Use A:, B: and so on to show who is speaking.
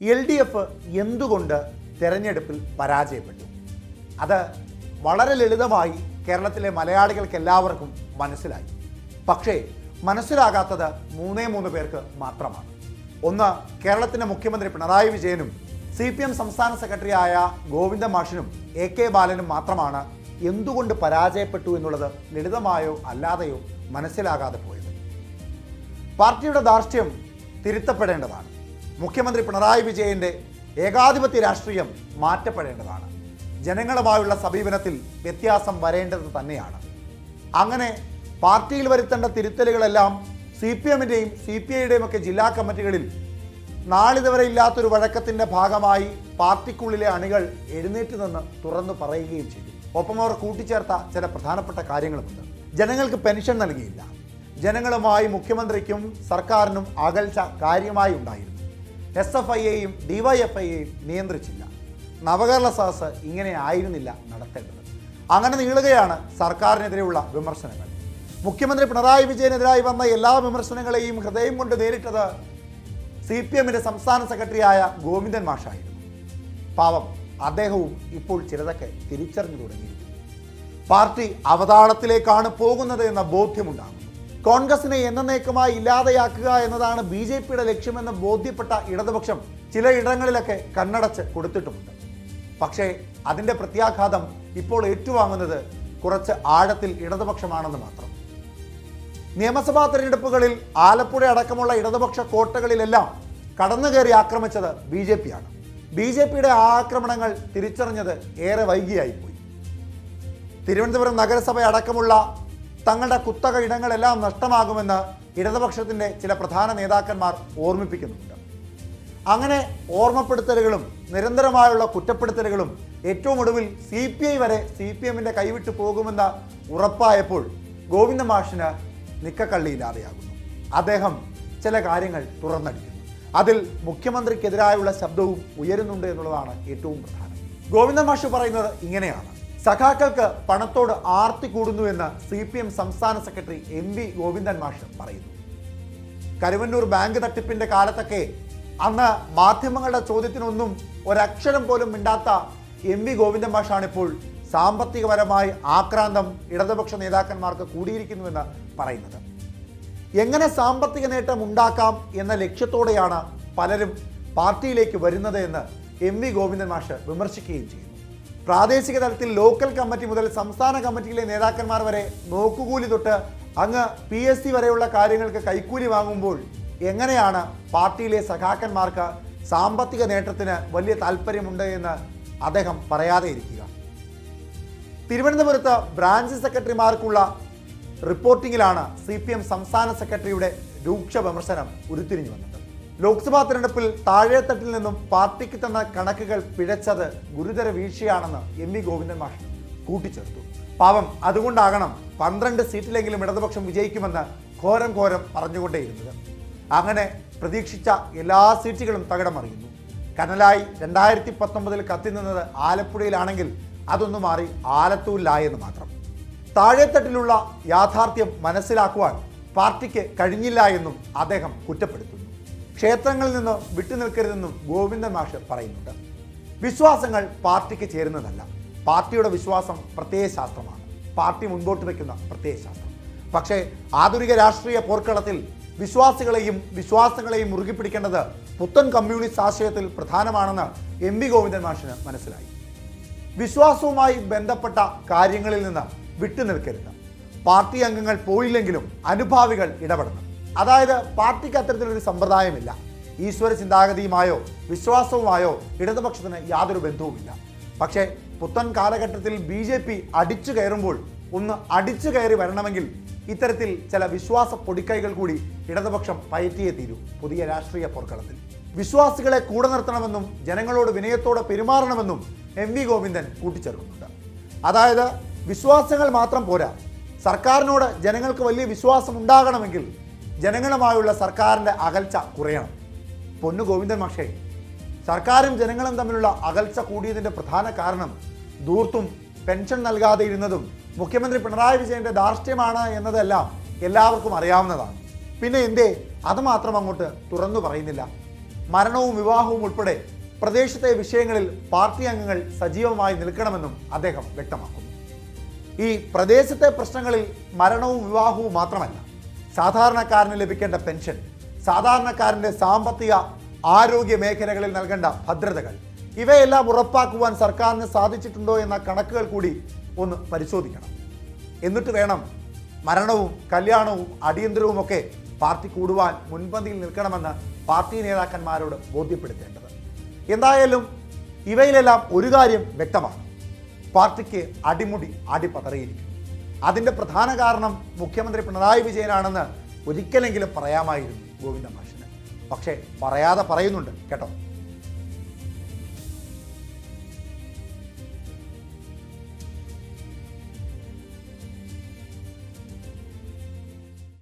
A: L D F എന്തുകൊണ്ട് തെരഞ്ഞെടുപ്പിൽ പരാജയപ്പെട്ടു? അത് വളരെ ലളിതമായി കേരളത്തിലെ മലയാളികൾക്ക് എല്ലാവർക്കും മനസ്സിലായി. പക്ഷേ മനസ്സിലാകാത്തത് മൂന്നേ മൂന്ന് പേർക്ക് മാത്രമാണ്. ഒന്ന് കേരളത്തിന്റെ മുഖ്യമന്ത്രി പിണറായി വിജയനും സി പി എം സംസ്ഥാന സെക്രട്ടറിയായ ഗോവിന്ദ മാഷിനും എ കെ ബാലനും മാത്രമാണ് എന്തുകൊണ്ട് പരാജയപ്പെട്ടു എന്നുള്ളത് ലളിതമായോ അല്ലാതെയോ മനസ്സിലാകാതെ പോയത്. പാർട്ടിയുടെ ധാർഷ്ട്യം തിരുത്തപ്പെടേണ്ടതാണ്. മുഖ്യമന്ത്രി പിണറായി വിജയന്റെ ഏകാധിപത്യ രാഷ്ട്രീയം മാറ്റപ്പെടേണ്ടതാണ്. ജനങ്ങളുമായുള്ള സമീപനത്തിൽ വ്യത്യാസം വരേണ്ടത് തന്നെയാണ്. അങ്ങനെ പാർട്ടിയിൽ വരുത്തേണ്ട തിരുത്തലുകളെല്ലാം സി പി എമ്മിന്റെയും സി പി ഐയുടെയും ഒക്കെ ജില്ലാ കമ്മിറ്റികളിൽ നാളിതുവരെ ഇല്ലാത്തൊരു വഴക്കത്തിന്റെ ഭാഗമായി പാർട്ടിക്കുള്ളിലെ അണികൾ എഴുന്നേറ്റ് നിന്ന് തുറന്നു പറയുകയും ചെയ്തു. ഒപ്പം അവർ കൂട്ടിച്ചേർത്ത ചില പ്രധാനപ്പെട്ട കാര്യങ്ങളുമുണ്ട്. ജനങ്ങൾക്ക് പെൻഷൻ നൽകിയില്ല. ജനങ്ങളുമായി മുഖ്യമന്ത്രിക്കും സർക്കാരിനും അകൽച്ച കാര്യമായി ഉണ്ടായിരുന്നു. S F ഐയെയും ഡിവൈഎഫ്ഐയെയും നിയന്ത്രിച്ചില്ല. നവകേരള സദസ് ഇങ്ങനെ ആയിരുന്നില്ല നടത്തേണ്ടത്. അങ്ങനെ നീളുകയാണ് സർക്കാരിനെതിരെയുള്ള വിമർശനങ്ങൾ. മുഖ്യമന്ത്രി പിണറായി വിജയനെതിരായി വന്ന എല്ലാ വിമർശനങ്ങളെയും ഹൃദയം കൊണ്ട് നേരിട്ടത് സി പി എമ്മിന്റെ സംസ്ഥാന സെക്രട്ടറിയായ ഗോവിന്ദൻ മാഷായിരുന്നു. പാവം അദ്ദേഹവും ഇപ്പോൾ ചിലതൊക്കെ തിരിച്ചറിഞ്ഞു തുടങ്ങിയിരിക്കുന്നു. പാർട്ടി അവതാളത്തിലേക്കാണ് പോകുന്നത് എന്ന ബോധ്യമുണ്ടാകുന്നു. കോൺഗ്രസിനെ എന്നേക്കുമായി ഇല്ലാതെയാക്കുക എന്നതാണ് ബി ജെ പിയുടെ ലക്ഷ്യമെന്ന് ബോധ്യപ്പെട്ട ഇടതുപക്ഷം ചിലയിടങ്ങളിലൊക്കെ കണ്ണടച്ച് കൊടുത്തിട്ടുമുണ്ട്. പക്ഷേ അതിന്റെ പ്രത്യാഘാതം ഇപ്പോൾ ഏറ്റുവാങ്ങുന്നത് കുറച്ച് ആഴത്തിൽ ഇടതുപക്ഷമാണെന്ന് മാത്രം. നിയമസഭാ തെരഞ്ഞെടുപ്പുകളിൽ ആലപ്പുഴ അടക്കമുള്ള ഇടതുപക്ഷ കോട്ടകളിലെല്ലാം കടന്നു കയറി ആക്രമിച്ചത് ബി ജെ പിയാണ്. ബി ജെ പിയുടെ ആക്രമണങ്ങൾ തിരിച്ചറിഞ്ഞത് ഏറെ വൈകിയായിപ്പോയി. തിരുവനന്തപുരം നഗരസഭ അടക്കമുള്ള തങ്ങളുടെ കുത്തക ഇടങ്ങളെല്ലാം നഷ്ടമാകുമെന്ന് ഇടതുപക്ഷത്തിന്റെ ചില പ്രധാന നേതാക്കന്മാർ ഓർമ്മിപ്പിക്കുന്നുണ്ട്. അങ്ങനെ ഓർമ്മപ്പെടുത്തലുകളും നിരന്തരമായുള്ള കുറ്റപ്പെടുത്തലുകളും ഏറ്റവും ഒടുവിൽ സി പി ഐ വരെ സി പി എമ്മിന്റെ കൈവിട്ടു പോകുമെന്ന് ഉറപ്പായപ്പോൾ ഗോവിന്ദ മാഷിന് നിക്കക്കള്ളിയില്ലാതെയാകുന്നു അദ്ദേഹം ചില കാര്യങ്ങൾ തുറന്നടിക്കുന്നു. അതിൽ മുഖ്യമന്ത്രിക്കെതിരായുള്ള ശബ്ദവും ഉയരുന്നുണ്ട് എന്നുള്ളതാണ് ഏറ്റവും പ്രധാനം. ഗോവിന്ദ മാഷ് പറയുന്നത് ഇങ്ങനെയാണ്. സഖാക്കൾക്ക് പണത്തോട് ആർത്തി കൂടുന്നു എന്ന് സി പി എം സംസ്ഥാന സെക്രട്ടറി എം വി ഗോവിന്ദൻ മാഷ് പറയുന്നു. കരുവന്നൂർ ബാങ്ക് തട്ടിപ്പിന്റെ കാലത്തൊക്കെ അന്ന് മാധ്യമങ്ങളുടെ ചോദ്യത്തിനൊന്നും ഒരക്ഷരം പോലും മിണ്ടാത്ത എം വി ഗോവിന്ദൻ മാഷാണ് ഇപ്പോൾ സാമ്പത്തികപരമായി ആക്രാന്തം ഇടതുപക്ഷ നേതാക്കന്മാർക്ക് കൂടിയിരിക്കുന്നുവെന്ന് പറയുന്നത്. എങ്ങനെ സാമ്പത്തിക നേട്ടം ഉണ്ടാക്കാം എന്ന ലക്ഷ്യത്തോടെയാണ് പലരും പാർട്ടിയിലേക്ക് വരുന്നത് എന്ന് എം വി ഗോവിന്ദൻ മാഷ് വിമർശിക്കുകയും ചെയ്യുന്നു. പ്രാദേശിക തലത്തിൽ ലോക്കൽ കമ്മിറ്റി മുതൽ സംസ്ഥാന കമ്മിറ്റിയിലെ നേതാക്കന്മാർ വരെ നോക്കുകൂലി തൊട്ട് അങ്ങ് പി എസ് സി വരെയുള്ള കാര്യങ്ങൾക്ക് കൈക്കൂലി വാങ്ങുമ്പോൾ എങ്ങനെയാണ് പാർട്ടിയിലെ സഖാക്കന്മാർക്ക് സാമ്പത്തിക നേട്ടത്തിന് വലിയ താല്പര്യമുണ്ട് എന്ന് അദ്ദേഹം പറയാതെ ഇരിക്കുക. തിരുവനന്തപുരത്ത് ബ്രാഞ്ച് സെക്രട്ടറിമാർക്കുള്ള റിപ്പോർട്ടിങ്ങിലാണ് സി പി എം സംസ്ഥാന സെക്രട്ടറിയുടെ രൂക്ഷ വിമർശനം ഉരുത്തിരിഞ്ഞു വന്നത്. ലോക്സഭാ തെരഞ്ഞെടുപ്പിൽ താഴെത്തട്ടിൽ നിന്നും പാർട്ടിക്ക് തന്ന കണക്കുകൾ പിഴച്ചത് ഗുരുതര വീഴ്ചയാണെന്ന് എം വി ഗോവിന്ദൻ മാഷ് കൂട്ടിച്ചേർത്തു. പാവം അതുകൊണ്ടാകണം പന്ത്രണ്ട് സീറ്റിലെങ്കിലും ഇടതുപക്ഷം വിജയിക്കുമെന്ന് ഘോരം ഘോരം പറഞ്ഞുകൊണ്ടേയിരുന്നത്. അങ്ങനെ പ്രതീക്ഷിച്ച എല്ലാ സീറ്റുകളും തകിടമറിയുന്നു. കനലായി രണ്ടായിരത്തി പത്തൊമ്പതിൽ കത്തിനിന്നത് ആലപ്പുഴയിലാണെങ്കിൽ അതൊന്നു മാറി ആലത്തൂരിലായെന്ന് മാത്രം. താഴെത്തട്ടിലുള്ള യാഥാർത്ഥ്യം മനസ്സിലാക്കുവാൻ പാർട്ടിക്ക് കഴിഞ്ഞില്ല എന്നും അദ്ദേഹം കുറ്റപ്പെടുത്തുന്നു. ക്ഷേത്രങ്ങളിൽ നിന്ന് വിട്ടുനിൽക്കരുതെന്നും ഗോവിന്ദൻ മാഷ് പറയുന്നുണ്ട്. വിശ്വാസങ്ങൾ പാർട്ടിക്ക് ചേരുന്നതല്ല. പാർട്ടിയുടെ വിശ്വാസം പ്രത്യയശാസ്ത്രമാണ് പാർട്ടി മുൻപോട്ട് വയ്ക്കുന്ന പ്രത്യയശാസ്ത്രം പക്ഷേ ആധുനിക രാഷ്ട്രീയ പോർക്കളത്തിൽ വിശ്വാസികളെയും വിശ്വാസങ്ങളെയും മുറുകി പിടിക്കേണ്ടത് പുത്തൻ കമ്മ്യൂണിസ്റ്റ് ആശയത്തിൽ പ്രധാനമാണെന്ന് എം വി ഗോവിന്ദൻ മാഷിന് മനസ്സിലായി. വിശ്വാസവുമായി ബന്ധപ്പെട്ട കാര്യങ്ങളിൽ നിന്ന് വിട്ടുനിൽക്കരുത്. പാർട്ടി അംഗങ്ങൾ പോയില്ലെങ്കിലും അനുഭാവികൾ ഇടപെടണം. അതായത് പാർട്ടിക്ക് അത്തരത്തിലൊരു സമ്പ്രദായമില്ല. ഈശ്വര ചിന്താഗതിയുമായോ വിശ്വാസവുമായോ ഇടതുപക്ഷത്തിന് യാതൊരു ബന്ധവുമില്ല. പക്ഷേ പുത്തൻ കാലഘട്ടത്തിൽ ബി ജെ പി അടിച്ചു കയറുമ്പോൾ ഒന്ന് അടിച്ചു കയറി വരണമെങ്കിൽ ഇത്തരത്തിൽ ചില വിശ്വാസ പൊടിക്കൈകൾ കൂടി ഇടതുപക്ഷം പയറ്റിയേ തീരൂ പുതിയ രാഷ്ട്രീയ പോർക്കളത്തിൽ. വിശ്വാസികളെ കൂടെ നിർത്തണമെന്നും ജനങ്ങളോട് വിനയത്തോടെ പെരുമാറണമെന്നും എം വി ഗോവിന്ദൻ കൂട്ടിച്ചേർക്കുന്നുണ്ട്. അതായത് വിശ്വാസങ്ങൾ മാത്രം പോരാ. സർക്കാരിനോട് ജനങ്ങൾക്ക് വലിയ വിശ്വാസം ഉണ്ടാകണമെങ്കിൽ ജനങ്ങളുമായുള്ള സർക്കാരിന്റെ അകൽച്ച കുറയണം. പൊന്നു ഗോവിന്ദൻ മാഷേ സർക്കാരും ജനങ്ങളും തമ്മിലുള്ള അകൽച്ച കൂടിയതിന്റെ പ്രധാന കാരണം ദൂർത്തും പെൻഷൻ നൽകാതെ ഇരുന്നതും മുഖ്യമന്ത്രി പിണറായി വിജയന്റെ ധാർഷ്ട്യമാണ് എന്നതെല്ലാം എല്ലാവർക്കും അറിയാവുന്നതാണ്. പിന്നെ എന്തേ അതുമാത്രം അങ്ങോട്ട് തുറന്നു പറയുന്നില്ല. മരണവും വിവാഹവും ഉൾപ്പെടെ പ്രദേശത്തെ വിഷയങ്ങളിൽ പാർട്ടി അംഗങ്ങൾ സജീവമായി നിൽക്കണമെന്നും അദ്ദേഹം വ്യക്തമാക്കുന്നു. ഈ പ്രദേശത്തെ പ്രശ്നങ്ങളിൽ മരണവും വിവാഹവും മാത്രമല്ല സാധാരണക്കാരന് ലഭിക്കേണ്ട പെൻഷൻ സാധാരണക്കാരന്റെ സാമ്പത്തിക ആരോഗ്യ മേഖലകളിൽ നൽകേണ്ട ഭദ്രതകൾ ഇവയെല്ലാം ഉറപ്പാക്കുവാൻ സർക്കാരിന് സാധിച്ചിട്ടുണ്ടോ എന്ന കണക്കുകൾ കൂടി ഒന്ന് പരിശോധിക്കണം. എന്നിട്ട് വേണം മരണവും കല്യാണവും അടിയന്തരവുമൊക്കെ പാർട്ടി കൂടുവാൻ മുൻപന്തിയിൽ നിൽക്കണമെന്ന് പാർട്ടി നേതാക്കന്മാരോട് ബോധ്യപ്പെടുത്തേണ്ടത്. എന്തായാലും ഇവയിലെല്ലാം ഒരു കാര്യം വ്യക്തമാണ്. പാർട്ടിക്ക് അടിമുടി അടിപതറിയിരിക്കും അതിന്റെ പ്രധാന കാരണം മുഖ്യമന്ത്രി പിണറായി വിജയനാണെന്ന് ഒരിക്കലെങ്കിലും പറയാമായിരുന്നു ഗോവിന്ദ മാഷിന്. പക്ഷേ പറയാതെ പറയുന്നുണ്ട് കേട്ടോ.